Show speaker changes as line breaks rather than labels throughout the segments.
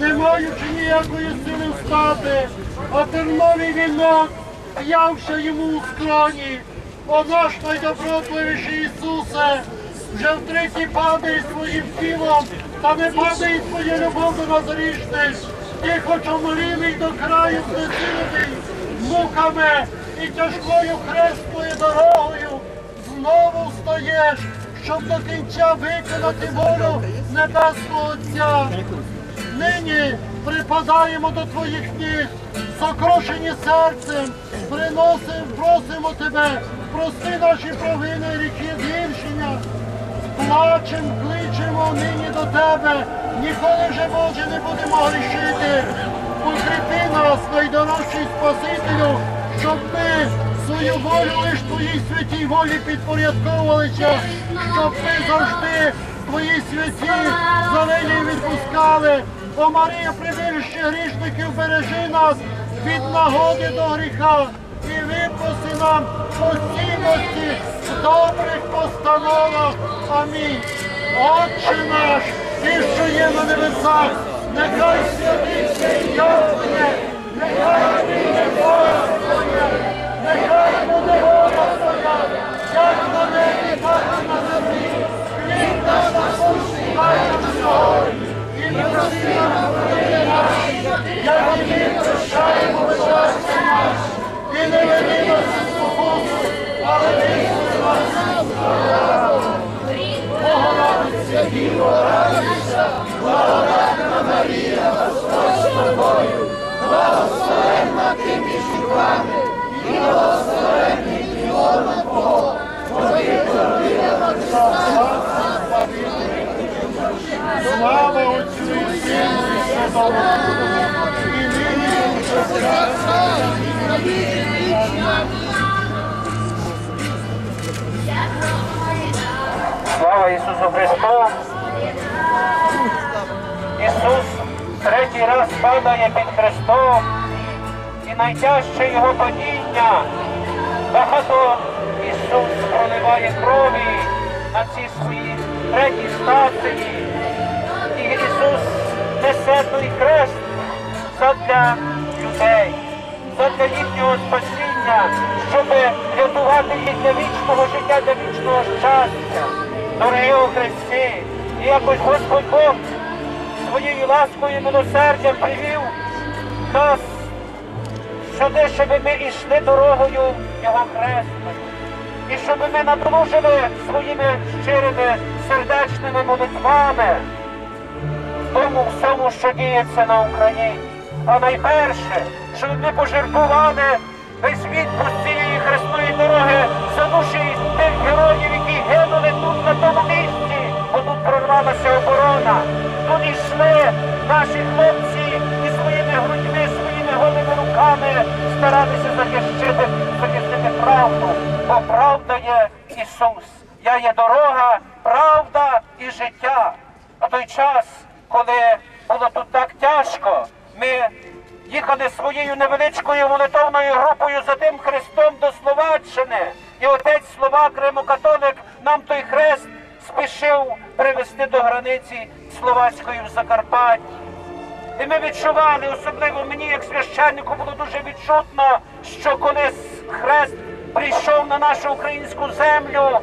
не маючи ніякої сили встати, а терновий вінок, явся йому у скроні. О наш найдобротливіший Ісусе, вже втретє падає своїм тілом, та не падає твоя любов до нас грішних. Ти хоч омолілий до краю знесилений, муками і тяжкою хресною дорогою знову встаєш, щоб до кінця виконати волю Небесного Отця. Нині припадаємо до твоїх ніг, сокрушені серцем, приносимо, просимо тебе, прости наші провини, ріки згіршення. Плачем, кличемо нині до тебе, ніколи вже Боже не будемо грішити. Укріпи нас, найдорожчий Спасителю, щоб ми свою волю лиш твоїй святій волі підпорядковувалися, щоб ми завжди твої святі завелі відпускали. О Марія, прибіжище грішників, бережи нас від нагоди до гріха і випроси нам постійності в добрих постановах. Амінь. Отче наш, ти, що є на небесах, нехай святиться ім'я Твоє, нехай воля Твоя, нехай благословенна між жінками, і благословенний плод Твого, бо ти Христа. Слава Отцю Сину і Святому і нині і.
Слава Ісусу Христу! Ісус третій раз падає під Христом найтяжче його падіння. Багато Ісус проливає крові на цій своїй третій стації. І Ісус несе той хрест задля людей, задля їхнього спасіння, щоб рятувати їх для вічного життя, для вічного щастя. Дорогі у Христі, і якось Господь Бог своєю ласкою і милосердям привів нас сюди, щоб ми йшли дорогою Його хрестою. І щоб ми надлужили своїми щирими сердечними молитвами тому всьому, що діється на Україні. А найперше, щоб ми пожертвували весь відпуск цієї хресної дороги за душі тих героїв, які гинули тут на тому місці, бо тут прорвалася оборона. Тут йшли наші хлопці голими руками старалися захищити, захистити правду, бо правда є Ісус. Я є дорога, правда і життя. А той час, коли було тут так тяжко, ми їхали своєю невеличкою молитовною групою за тим Христом до Словаччини. І отець Словак Римокатолик нам той хрест спішив привезти до границі Словацької в Закарпатті. І ми відчували, особливо мені, як священнику, було дуже відчутно, що коли хрест прийшов на нашу українську землю,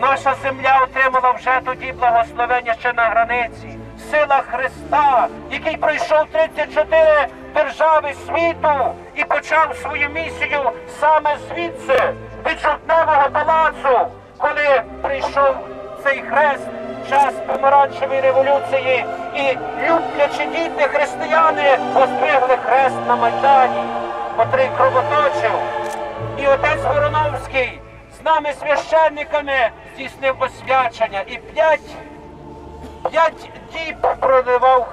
наша земля отримала вже тоді благословення ще на границі. Сила Христа, який пройшов 34 держави світу і почав свою місію саме звідси, від жовтневого палацу, коли прийшов цей хрест, час помаранчевої революції, і люблячі діти християни постригли хрест на Майдані, котрий кровоточив. І отець Вороновський з нами священниками здійснив посвячення. І п'ять п'ять діб проливав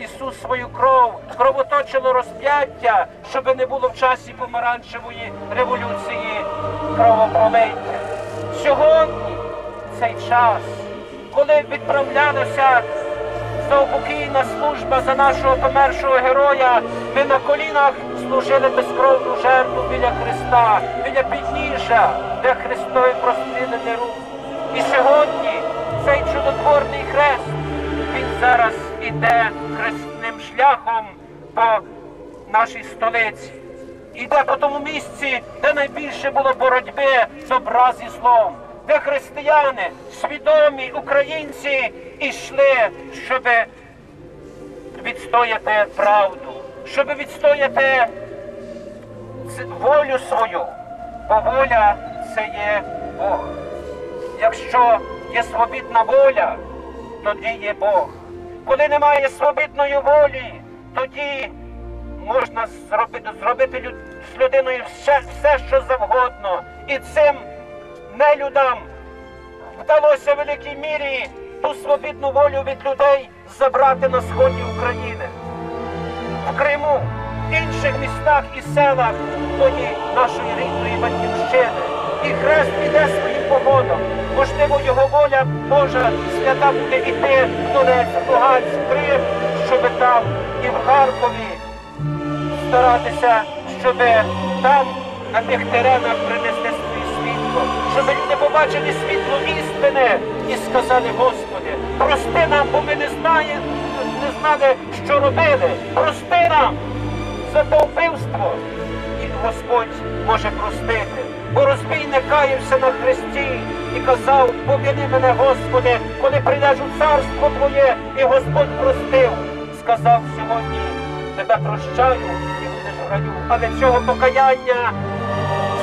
Ісус свою кров, кровоточило розп'яття, щоб не було в часі помаранчевої революції кровопролиття. Сьогодні цей час, коли відправлялася заупокійна служба за нашого помершого героя, ми на колінах служили безкровну жертву біля Христа, біля підніжжя, де Христові прострілений рух. І сьогодні цей чудотворний хрест він зараз іде хресним шляхом по нашій столиці. Іде по тому місці, де найбільше було боротьби добра зі злом, де християни, свідомі українці, йшли, щоб відстояти правду, щоб відстояти волю свою, бо воля це є Бог. Якщо є свобідна воля, тоді є Бог. Коли немає свобідної волі, тоді можна зробити, зробити люд- з людиною все, все, що завгодно. І цим нелюдам вдалося в великій мірі ту свобідну волю від людей забрати на сході України в Криму, в інших містах і селах тої нашої рідної батьківщини. І хрест іде своїм погодом. Можливо, його воля Божа свята буде йти в Донецьк, Луганськ, Крим, щоби там і в Харкові старатися, щоб там на тих теренах принести побачили світло істини і сказали, Господи, прости нам, бо ми не знаємо, не знали, що робили. Прости нам за то вбивство. І Господь може простити. Бо розбійник каявся на хресті і казав, поміни мене, Господи, коли прийдеш у царство Твоє, і Господь простив. Сказав сьогодні, тебе прощаю і будеш в раю. Але цього покаяння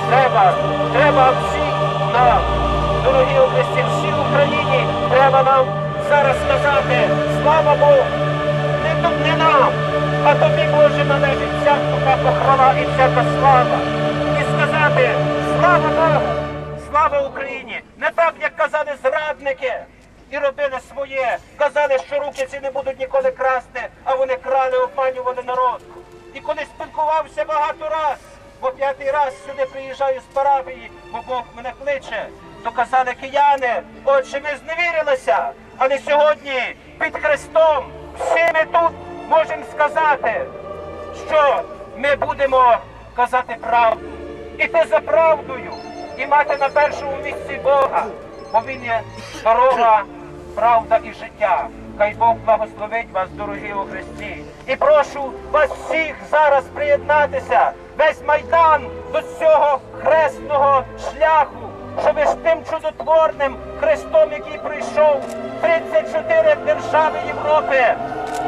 треба, треба всі нам, дорогі області, всій Україні, треба нам зараз сказати, слава Богу, не, не нам, а тобі, Боже, належить всяка похвала і всяка слава. І сказати, слава Богу, слава Україні! Не так, як казали зрадники. І робили своє, казали, що руки ці не будуть ніколи красти, а вони крали, обманювали народ. І коли спілкувався багато раз, бо п'ятий раз сюди приїжджаю з парафії, бо Бог мене кличе, то казали кияни, отже, ми зневірилися, але сьогодні під Христом всі ми тут можемо сказати, що ми будемо казати правду, іти за правдою і мати на першому місці Бога, бо Він є дорога, правда і життя. Хай Бог благословить вас, дорогі у Христі. І прошу вас всіх зараз приєднатися, весь майдан до цього хресного шляху, щоб з тим чудотворним Христом, який прийшов 34 держави Європи,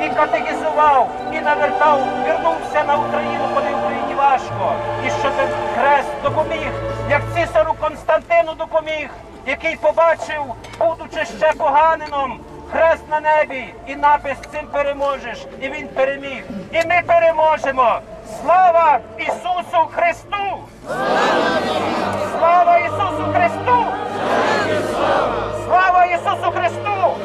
і катехізував, і навертав, вернувся на Україну, коли Україні важко. І щоб хрест допоміг, як цісару Константину допоміг, який побачив, будучи ще поганином, хрест на небі і напис цим переможеш. І він переміг. І ми переможемо. Слава Ісусу Христу! Слава Ісусу Христу! Слава Ісусу Христу!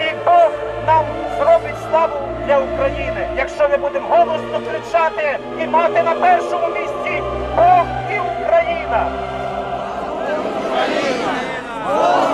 І Бог нам зробить славу для України, якщо ми будемо голосно кричати і мати на першому місці Бог і Україна.
Сила